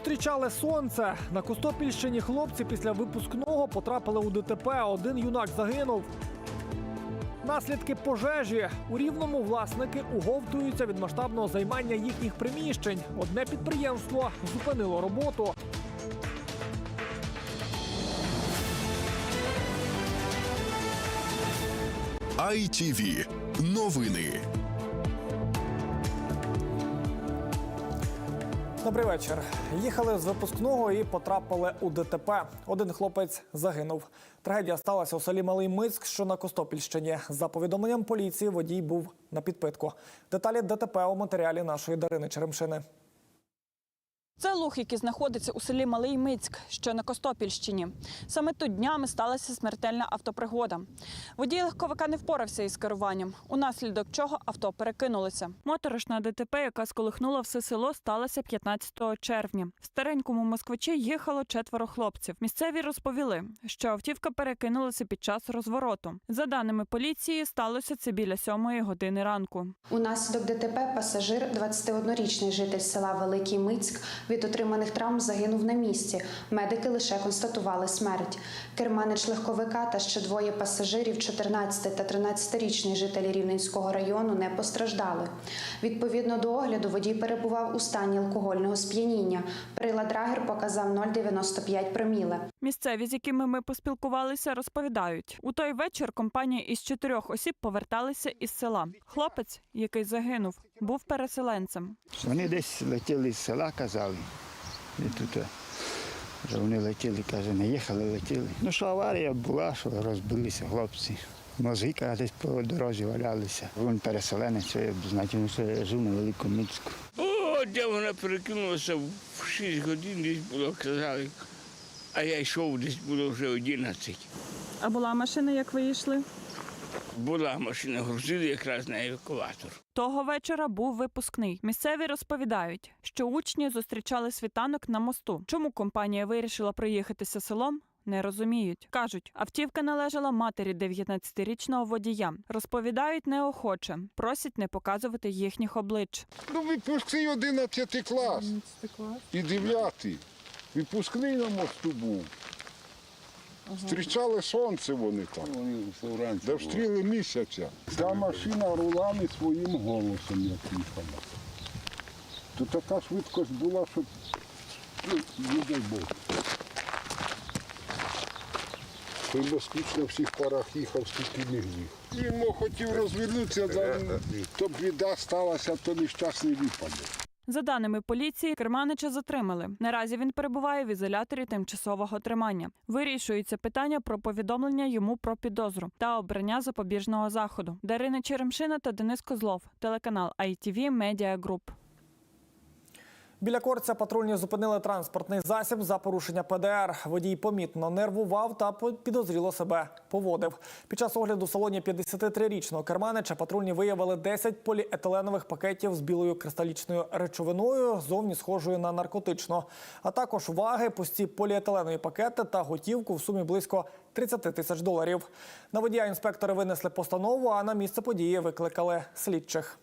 зустрічали сонце. На Костопільщині хлопці після випускного потрапили у ДТП. Один юнак загинув. Наслідки пожежі у рівному власники уговтуються від масштабного займання їхніх приміщень. Одне підприємство зупинило роботу. ITV. Новини. Добрий вечір. Їхали з випускного і потрапили у ДТП. Один хлопець загинув. Трагедія сталася у селі Малий Мицьк, що на Костопільщині. За повідомленням поліції, водій був на підпитку. Деталі ДТП у матеріалі нашої Дарини Черемшини. Це луг, який знаходиться у селі Малий Мицьк, що на Костопільщині. Саме тут днями сталася смертельна автопригода. Водій легковика не впорався із керуванням, унаслідок чого авто перекинулося. Моторошна ДТП, яка сколихнула все село, сталася 15 червня. В старенькому москвичі їхало четверо хлопців. Місцеві розповіли, що автівка перекинулася під час розвороту. За даними поліції, сталося це біля сьомої години ранку. Унаслідок ДТП пасажир, 21-річний житель села Великий Мицьк, від отриманих травм загинув на місці. Медики лише констатували смерть. Керманич легковика та ще двоє пасажирів, 14 та 13-річний жителі Рівненського району, не постраждали. Відповідно до огляду, водій перебував у стані алкогольного сп'яніння. Прилад Рагер показав 0,95 проміле. Місцеві, з якими ми поспілкувалися, розповідають, у той вечір компанія із чотирьох осіб поверталися із села. Хлопець, який загинув, був переселенцем. Вони десь летіли з села, казали. І тут е, вже вони летіли, каже, не їхали, летіли. Ну що аварія була, що розбилися хлопці. Мозги каже, десь по дорозі валялися. Він переселенець, б він жив на Великому Міцьку. О, де вона перекинулася в 6 годин десь було, казали. А я йшов, десь було вже 11. А була машина, як ви йшли? Була машина, грузили якраз на евакуатор. Того вечора був випускний. Місцеві розповідають, що учні зустрічали світанок на мосту. Чому компанія вирішила проїхатися селом? Не розуміють. Кажуть, автівка належала матері 19-річного водія. Розповідають неохоче, просять не показувати їхніх облич. Ну, випускний 11 клас. І 9. Випускний на мосту був. Зустрічали сонце вони там. Де встріли місяця. Ця машина рулами своїм голосом як їхала. То така швидкость була, що ну, не дай Бог. Той москвич на всіх парах їхав, скільки міг їх. Він мог хотів розвернутися, то біда сталася, то нещасний випадок. За даними поліції, керманича затримали. Наразі він перебуває в ізоляторі тимчасового тримання. Вирішується питання про повідомлення йому про підозру та обрання запобіжного заходу. Дарина Черемшина та Денис Козлов, телеканал ITV Media Group. Біля корця патрульні зупинили транспортний засіб за порушення ПДР. Водій помітно нервував та підозріло себе поводив. Під час огляду салоні 53-річного керманича патрульні виявили 10 поліетиленових пакетів з білою кристалічною речовиною, зовні схожою на наркотичну, а також ваги, пусті поліетиленові пакети та готівку в сумі близько 30 тисяч доларів. На водія інспектори винесли постанову, а на місце події викликали слідчих.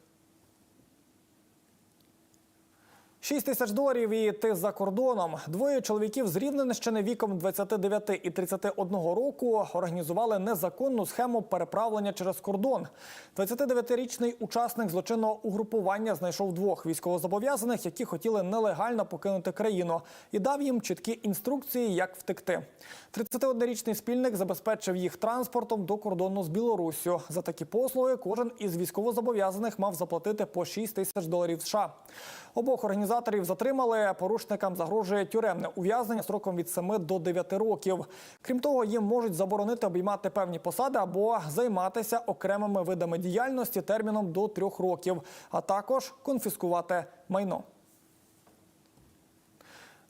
6 тисяч доларів і ти за кордоном. Двоє чоловіків з Рівненщини віком 29 і 31 року організували незаконну схему переправлення через кордон. 29-річний учасник злочинного угрупування знайшов двох військовозобов'язаних, які хотіли нелегально покинути країну, і дав їм чіткі інструкції, як втекти. 31-річний спільник забезпечив їх транспортом до кордону з Білоруссю. За такі послуги кожен із військовозобов'язаних мав заплатити по 6 тисяч доларів США. Обох організаторів затримали. Порушникам загрожує тюремне ув'язнення сроком від 7 до 9 років. Крім того, їм можуть заборонити обіймати певні посади або займатися окремими видами діяльності терміном до трьох років, а також конфіскувати майно.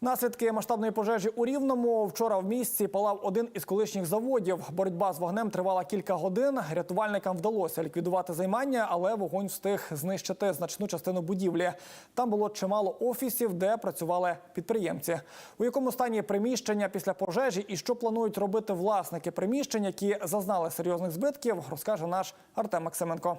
Наслідки масштабної пожежі у Рівному вчора в місті палав один із колишніх заводів. Боротьба з вогнем тривала кілька годин. Рятувальникам вдалося ліквідувати займання, але вогонь встиг знищити значну частину будівлі. Там було чимало офісів, де працювали підприємці. У якому стані приміщення після пожежі і що планують робити власники приміщень, які зазнали серйозних збитків, розкаже наш Артем Максименко.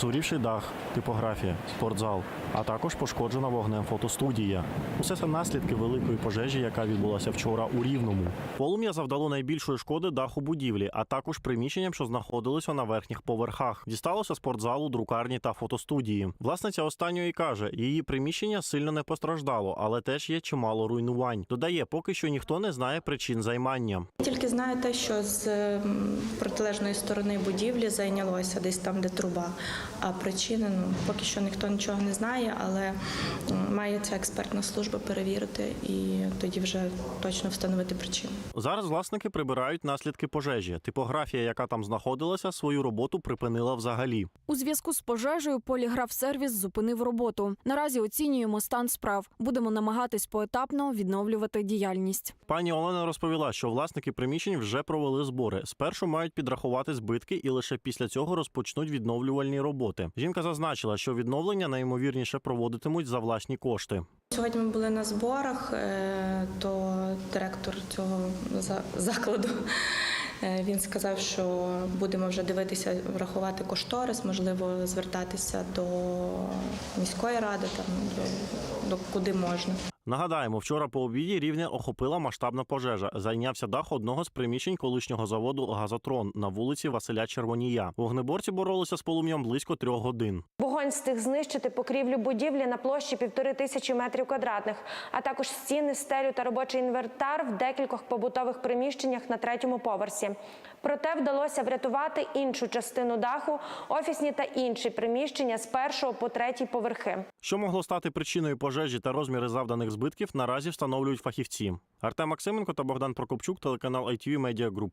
Згорівший дах, типографія, спортзал, а також пошкоджена вогнем фотостудія. Усе це наслідки великої пожежі, яка відбулася вчора у Рівному. Полум'я завдало найбільшої шкоди даху будівлі, а також приміщенням, що знаходилися на верхніх поверхах. Дісталося спортзалу, друкарні та фотостудії. Власниця останньої каже, її приміщення сильно не постраждало, але теж є чимало руйнувань. Додає, поки що ніхто не знає причин займання. Тільки знаю те, що з протилежної сторони будівлі зайнялося десь там, де труба. А причини ну поки що ніхто нічого не знає, але має ця експертна служба перевірити і тоді вже точно встановити причину. Зараз власники прибирають наслідки пожежі. Типографія, яка там знаходилася, свою роботу припинила взагалі. У зв'язку з пожежею поліграф-сервіс зупинив роботу. Наразі оцінюємо стан справ. Будемо намагатись поетапно відновлювати діяльність. Пані Олена розповіла, що власники приміщень вже провели збори. Спершу мають підрахувати збитки і лише після цього розпочнуть відновлювальні роботи. Жінка зазначила, що відновлення найімовірніше проводитимуть за власні кошти. Сьогодні ми були на зборах, е, то директор цього за- закладу. е, Він сказав, що будемо вже дивитися, врахувати кошторис, можливо, звертатися до міської ради, там до, до куди можна. Нагадаємо, вчора по обіді рівне охопила масштабна пожежа. Зайнявся дах одного з приміщень колишнього заводу Газотрон на вулиці Василя Червонія. Вогнеборці боролися з полум'ям близько трьох годин. Вогонь встиг знищити покрівлю будівлі на площі півтори тисячі метрів квадратних, а також стіни, стелю та робочий інвентар в декількох побутових приміщеннях на третьому поверсі. Проте вдалося врятувати іншу частину даху, офісні та інші приміщення з першого по третій поверхи. Що могло стати причиною пожежі та розміри завданих збитків, наразі встановлюють фахівці. Артем Максименко та Богдан Прокопчук, телеканал ITV Media Group.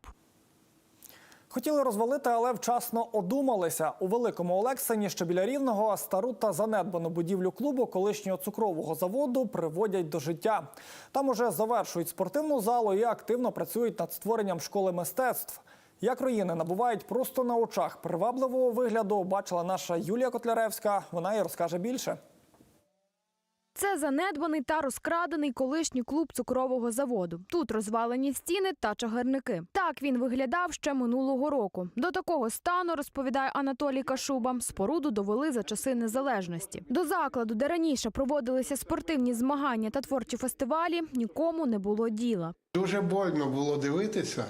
Хотіли розвалити, але вчасно одумалися. У великому Олексині, що біля рівного, стару та занедбану будівлю клубу колишнього цукрового заводу приводять до життя. Там уже завершують спортивну залу і активно працюють над створенням школи мистецтв. Як руїни набувають просто на очах привабливого вигляду, бачила наша Юлія Котляревська. Вона і розкаже більше. Це занедбаний та розкрадений колишній клуб цукрового заводу. Тут розвалені стіни та чагарники. Так він виглядав ще минулого року. До такого стану, розповідає Анатолій Кашуба, споруду довели за часи незалежності. До закладу, де раніше проводилися спортивні змагання та творчі фестивалі, нікому не було діла. Дуже больно було дивитися,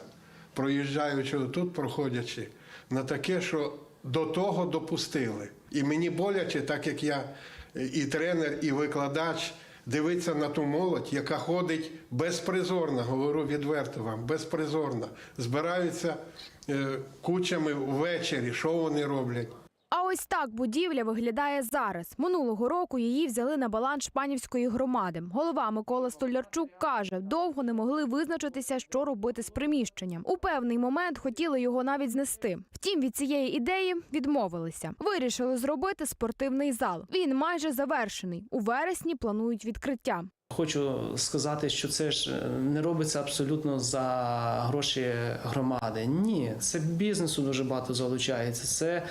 проїжджаючи тут, проходячи, на таке, що до того допустили. І мені боляче, так як я і тренер, і викладач, дивиться на ту молодь, яка ходить безпризорно, говорю відверто вам, безпризорно. Збираються е, кучами ввечері, що вони роблять. А ось так будівля виглядає зараз. Минулого року її взяли на баланс Шпанівської громади. Голова Микола Столярчук каже, довго не могли визначитися, що робити з приміщенням. У певний момент хотіли його навіть знести. Втім, від цієї ідеї відмовилися. Вирішили зробити спортивний зал. Він майже завершений. У вересні планують відкриття. Хочу сказати, що це ж е, не робиться абсолютно за гроші громади. Ні, це бізнесу дуже багато залучається. Це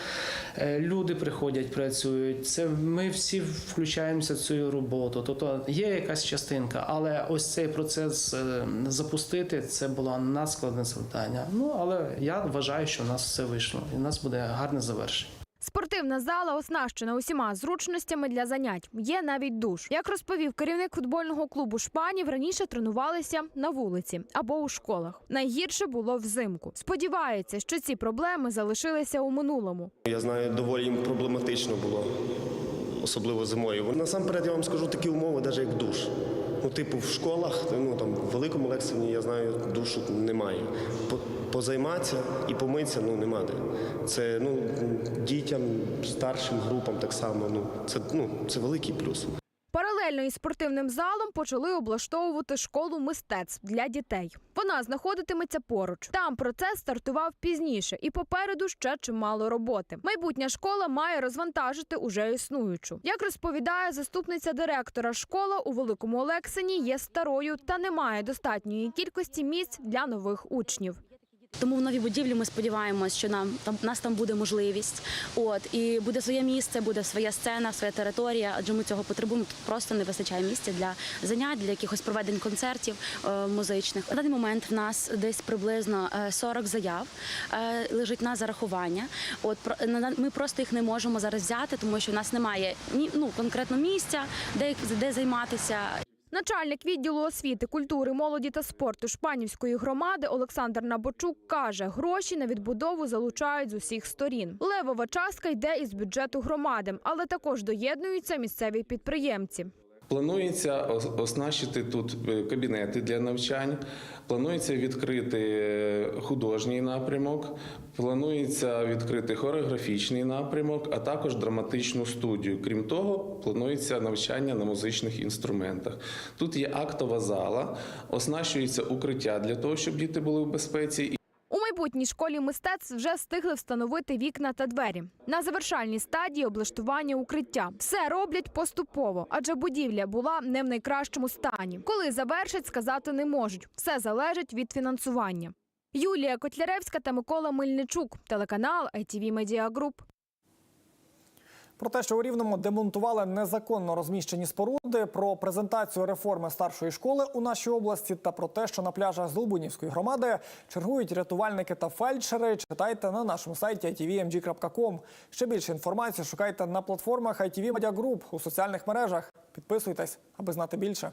е, люди приходять, працюють. Це ми всі включаємося в цю роботу. Тобто є якась частинка, але ось цей процес е, запустити це було надскладне завдання. Ну але я вважаю, що у нас все вийшло, і у нас буде гарне завершення. Спортивна зала оснащена усіма зручностями для занять. Є навіть душ. Як розповів керівник футбольного клубу Шпанів, раніше тренувалися на вулиці або у школах. Найгірше було взимку. Сподівається, що ці проблеми залишилися у минулому. Я знаю, доволі проблематично було, особливо зимою. Насамперед я вам скажу такі умови, навіть як душ. Ну, типу, в школах, ну там в великому Лексині, я знаю, душу немає. По- Позайматися і помитися ну нема де. Це ну дітям, старшим групам так само. Ну це ну це великий плюс. Паралельно із спортивним залом почали облаштовувати школу мистецтв для дітей. Вона знаходитиметься поруч. Там процес стартував пізніше, і попереду ще чимало роботи. Майбутня школа має розвантажити уже існуючу. Як розповідає заступниця директора, школа у великому Олексині є старою та не має достатньої кількості місць для нових учнів. Тому в новій будівлі ми сподіваємось, що нам там нас там буде можливість. От і буде своє місце, буде своя сцена, своя територія. Адже ми цього потребуємо. Тут просто не вистачає місця для занять, для якихось проведень концертів е, музичних. На даний момент в нас десь приблизно е, 40 заяв е, лежить на зарахування. От ми просто їх не можемо зараз взяти, тому що в нас немає ні ну конкретно місця, де де займатися. Начальник відділу освіти, культури, молоді та спорту Шпанівської громади Олександр Набочук каже, гроші на відбудову залучають з усіх сторін. Левова частка йде із бюджету громади, але також доєднуються місцеві підприємці. Планується оснащити тут е, кабінети для навчань. Планується відкрити е, художній напрямок. Планується відкрити хореографічний напрямок, а також драматичну студію. Крім того, планується навчання на музичних інструментах. Тут є актова зала, оснащується укриття для того, щоб діти були в безпеці. Майбутній школі мистецтв вже встигли встановити вікна та двері. На завершальній стадії облаштування укриття. Все роблять поступово, адже будівля була не в найкращому стані. Коли завершать, сказати не можуть. Все залежить від фінансування. Юлія Котляревська та Микола Мельничук, телеканал ITV Media Group. Про те, що у Рівному демонтували незаконно розміщені споруди, про презентацію реформи старшої школи у нашій області та про те, що на пляжах Злобунівської громади чергують рятувальники та фельдшери, читайте на нашому сайті itvmg.com. Ще більше інформації шукайте на платформах ITV Media Group у соціальних мережах. Підписуйтесь, аби знати більше.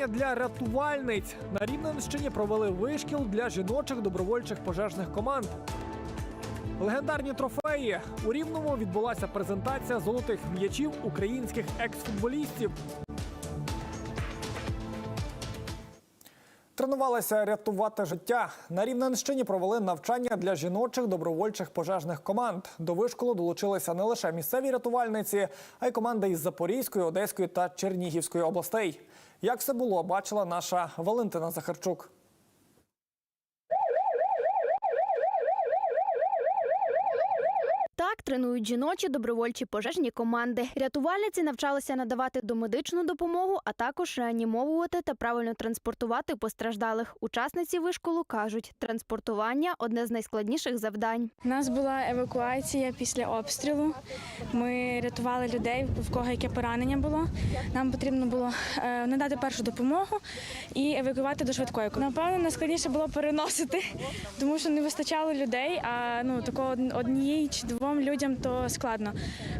Навчання для рятувальниць на Рівненщині провели вишкіл для жіночих добровольчих пожежних команд. Легендарні трофеї у Рівному відбулася презентація золотих м'ячів українських екс-футболістів. Тренувалися рятувати життя. На Рівненщині провели навчання для жіночих добровольчих пожежних команд. До вишколу долучилися не лише місцеві рятувальниці, а й команди із Запорізької, Одеської та Чернігівської областей. Як все було, бачила наша Валентина Захарчук. Так тренують жіночі добровольчі пожежні команди. Рятувальниці навчалися надавати домедичну допомогу, а також реанімовувати та правильно транспортувати постраждалих. Учасниці вишколу кажуть, транспортування одне з найскладніших завдань. У нас була евакуація після обстрілу. Ми рятували людей, в кого яке поранення було. Нам потрібно було е, надати першу допомогу і евакуювати до швидкої. Напевно, найскладніше було переносити, тому що не вистачало людей. А ну такого однієї чи двом людям то складно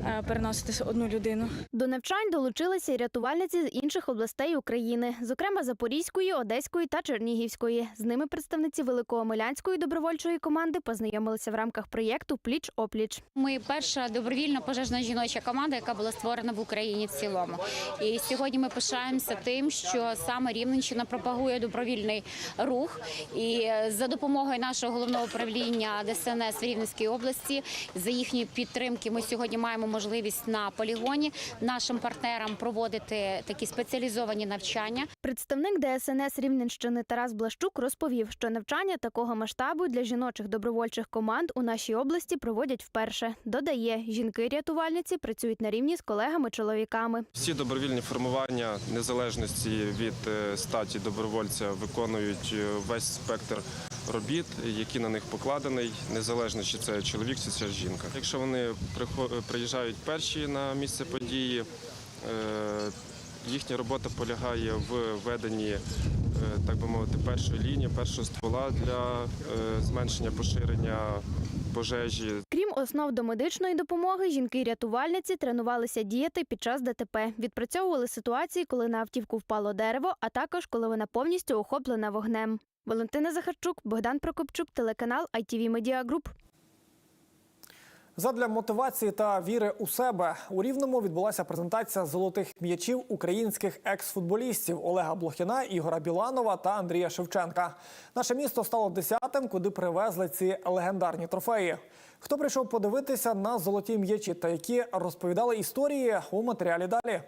е, переносити одну людину. До навчань долучилися й рятувальниці з інших областей України, зокрема Запорізької, Одеської та Чернігівської. З ними представниці Великоомелянської добровольчої команди познайомилися в рамках проєкту Пліч опліч. Ми перша добровільна пожежна жіноча команда, яка була створена в Україні в цілому. І сьогодні ми пишаємося тим, що саме Рівненщина пропагує добровільний рух. І е, за допомогою нашого головного управління ДСНС в Рівненській області, за їхньої підтримки, ми сьогодні маємо можливість на полігоні нашим партнерам проводити такі спеціалізовані навчання. Представник ДСНС Рівненщини Тарас Блащук розповів, що навчання такого масштабу для жіночих добровольчих команд у нашій області проводять вперше. Додає, жінки-рятувальниці працюють на рівні з колегами-чоловіками. Всі добровільні формування незалежності від е, статі добровольця виконують е, весь спектр робіт, які на них покладений, незалежно чи це чоловік, чи це жінка. Якщо вони приїжджають перші на місце події, е, їхня робота полягає в веденні, е, так би мовити, першої лінії, першого ствола для е, зменшення поширення пожежі. Крім основ до медичної допомоги, жінки-рятувальниці тренувалися діяти під час ДТП. Відпрацьовували ситуації, коли на автівку впало дерево, а також коли вона повністю охоплена вогнем. Валентина Захарчук, Богдан Прокопчук, телеканал ITV Media Group. Задля мотивації та віри у себе у Рівному відбулася презентація золотих м'ячів українських екс-футболістів Олега Блохіна, Ігора Біланова та Андрія Шевченка. Наше місто стало десятим, куди привезли ці легендарні трофеї. Хто прийшов подивитися на золоті м'ячі та які розповідали історії у матеріалі далі.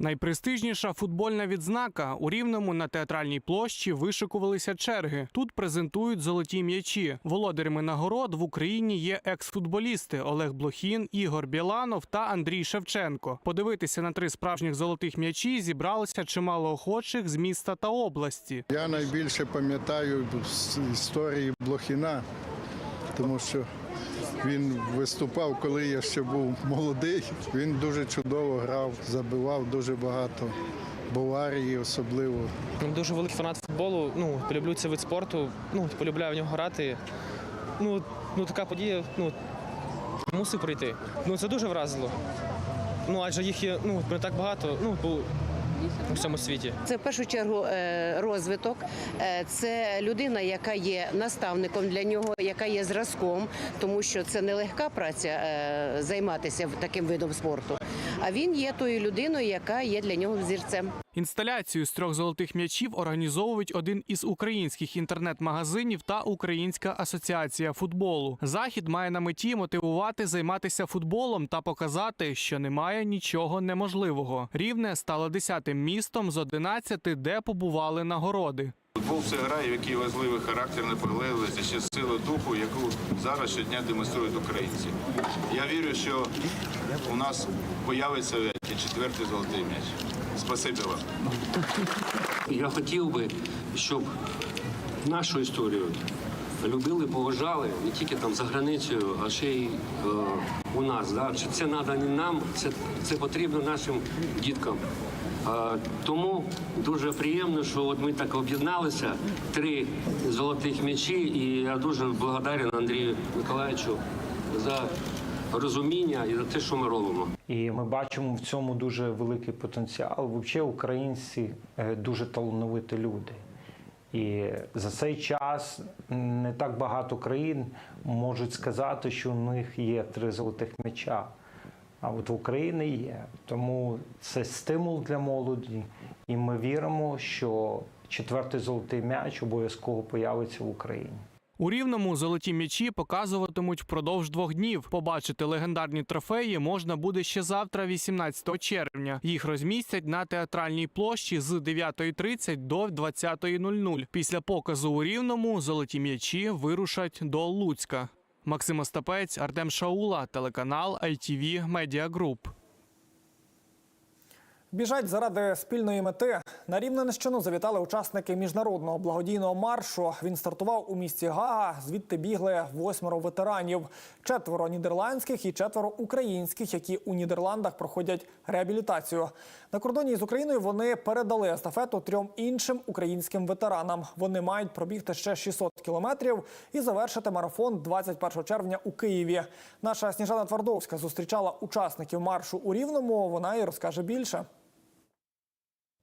Найпрестижніша футбольна відзнака у рівному на театральній площі вишикувалися черги. Тут презентують золоті м'ячі. Володарями нагород в Україні є екс-футболісти Олег Блохін, Ігор Біланов та Андрій Шевченко. Подивитися на три справжніх золотих м'ячі зібралося чимало охочих з міста та області. Я найбільше пам'ятаю з історії Блохіна, тому що він виступав, коли я ще був молодий. Він дуже чудово грав, забивав дуже багато. Баварії особливо. Ну, Дуже великий фанат футболу. Ну, полюблю цей вид спорту. Ну, полюбляю в нього грати. Ну, ну така подія, ну, мусив прийти. Ну, це дуже вразило. Ну, адже їх є ну, не так багато ну, по у всьому світі. Це в першу чергу е, розвиток. Е, Це людина, яка є наставником для нього, яка є зразком, тому що це не легка праця е, займатися таким видом спорту. А він є тою людиною, яка є для нього взірцем. Інсталяцію з трьох золотих м'ячів організовують один із українських інтернет-магазинів та Українська асоціація футболу. Захід має на меті мотивувати займатися футболом та показати, що немає нічого неможливого. Рівне стало десятим містом з 11, де побували нагороди. Футбол це гра, в якій важливий характер, наполегливість і ще сила духу, яку зараз щодня демонструють українці. Я вірю, що у нас появиться четвертий золотий м'яч. Спасибі вам. Я хотів би, щоб нашу історію любили, поважали не тільки там за границею, а ще й е, у нас. Да? Це треба не нам, це, це потрібно нашим діткам. Тому дуже приємно, що от ми так об'єдналися, три золотих м'ячі, і я дуже благодарен Андрію Миколаївичу за розуміння і за те, що ми робимо. І ми бачимо в цьому дуже великий потенціал. Взагалі, українці е, дуже талановиті люди. І за цей час не так багато країн можуть сказати, що у них є три золотих м'яча. А от в Україні є. Тому це стимул для молоді, і ми віримо, що четвертий золотий м'яч обов'язково появиться в Україні. У рівному золоті м'ячі показуватимуть впродовж двох днів. Побачити легендарні трофеї можна буде ще завтра, 18 червня. Їх розмістять на театральній площі з 9.30 до 20.00. Після показу у рівному золоті м'ячі вирушать до Луцька. Максим Остапець, Артем Шаула, телеканал ITV Media Group. Біжать заради спільної мети. На Рівненщину завітали учасники міжнародного благодійного маршу. Він стартував у місті Гага. Звідти бігли восьмеро ветеранів, четверо нідерландських і четверо українських, які у Нідерландах проходять реабілітацію. На кордоні з Україною вони передали естафету трьом іншим українським ветеранам. Вони мають пробігти ще 600 кілометрів і завершити марафон 21 червня у Києві. Наша Сніжана Твардовська зустрічала учасників маршу у Рівному. Вона і розкаже більше.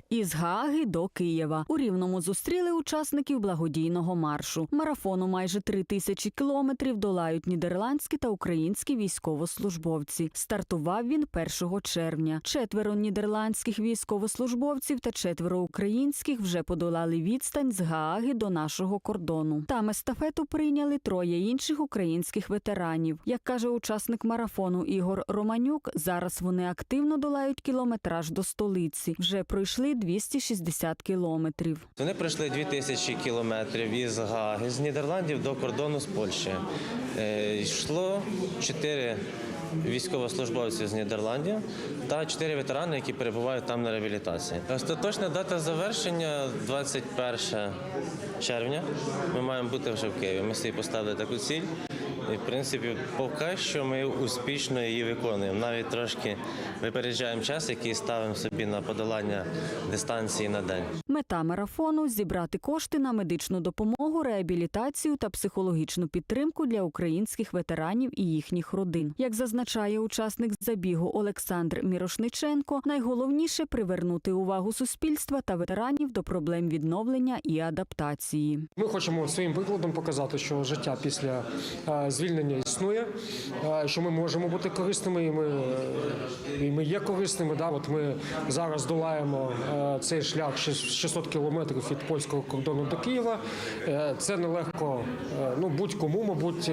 Із Гааги до Києва у Рівному зустріли учасників благодійного маршу. Марафону майже три тисячі кілометрів долають нідерландські та українські військовослужбовці. Стартував він 1 червня. Четверо нідерландських військовослужбовців та четверо українських вже подолали відстань з Гааги до нашого кордону. Там естафету прийняли троє інших українських ветеранів. Як каже учасник марафону Ігор Романюк, зараз вони активно долають кілометраж до столиці. Вже пройшли 260 кілометрів. Вони пройшли 2000 кілометрів із Гаги, з Нідерландів до кордону з Польщі. Е, Йшло чотири військовослужбовці з Нідерландів та чотири ветерани, які перебувають там на реабілітації. Остаточна дата завершення 21 червня. Ми маємо бути вже в Києві. Ми собі поставили таку ціль. І, в принципі, поки що ми успішно її виконуємо. Навіть трошки випереджаємо час, який ставимо собі на подолання дистанції на день. Мета марафону зібрати кошти на медичну допомогу, реабілітацію та психологічну підтримку для українських ветеранів і їхніх родин. Як зазначає учасник забігу Олександр Мірошниченко, найголовніше привернути увагу суспільства та ветеранів до проблем відновлення і адаптації. Ми хочемо своїм прикладом показати, що життя після е, звільнення існує, е, що ми можемо бути корисними, і ми, е, і ми є корисними. Да? От ми зараз долаємо е, цей шлях 600 кілометрів від польського кордону до Києва. Це нелегко ну, будь-кому, мабуть,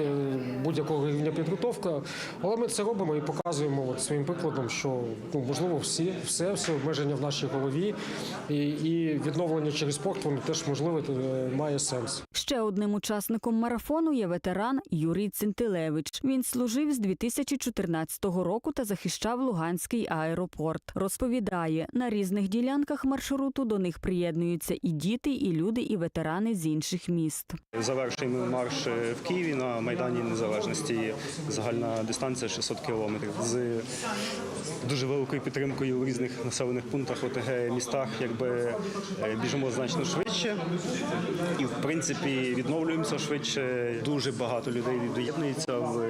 будь-якого рівня підготовка. Але ми це робимо і показуємо от своїм прикладом, що ну, можливо всі, все, все обмеження в нашій голові, і, і відновлення через спорт воно теж можливе має сенс. Ще одним учасником марафону є ветеран Юрій Цинтилевич. Він служив з 2014 року та захищав Луганський аеропорт. Розповідає, на різних ділянках маршруту до них приєднуються і діти, і люди, і ветерани з інших міст. Завершуємо марш е, в Києві на Майдані Незалежності. Загальна дистанція 600 кілометрів з дуже великою підтримкою у різних населених пунктах ОТГ містах. Якби е, біжимо значно швидше, і в принципі відновлюємося швидше. Дуже багато людей доєднується в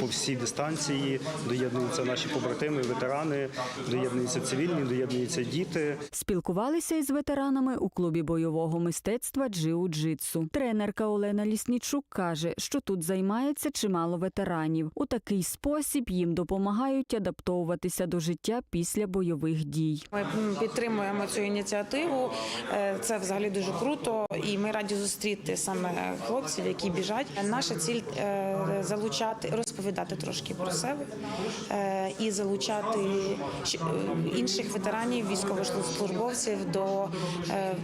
по всій дистанції. Доєднуються наші побратими, ветерани, доєднуються цивільні, доєднуються діти. Спілкувалися із ветеранами у клубі бойового мистецтва джиу-джитсу. Тренерка Олена Ліснічук каже, що тут займається чимало ветеранів. У такий спосіб їм допомагають адаптовуватися до життя після бойових дій. Ми підтримуємо цю ініціативу. Е, Це взагалі дуже круто, і ми раді зустріти саме хлопців, які біжать. Наша ціль е, залучати, розповідати трошки про себе е, і залучати е, інших ветеранів, військовослужбовців до, е,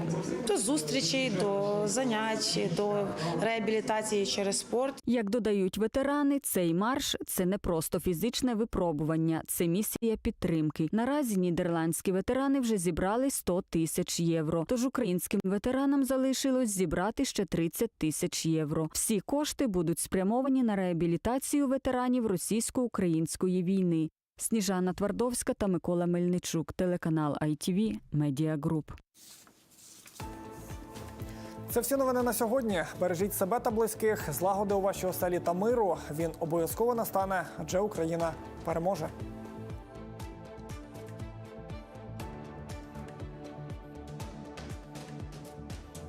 до зустрічей, до занять, до реабілітації через спорт. Як додають ветерани, цей марш це не просто фізичне випробування, це місія підтримки. Наразі нідерландські ветерани вже зібрали 100 тисяч євро. Тож українським ветеранам залишилось зібрати ще 30 тисяч євро. Всі кошти будуть спрямовані на реабілітацію ветеранів російсько-української війни. Сніжана Твардовська та Микола Мельничук, телеканал ITV, Media Group. Це всі новини на сьогодні. Бережіть себе та близьких, злагоди у вашій оселі та миру. Він обов'язково настане, адже Україна переможе.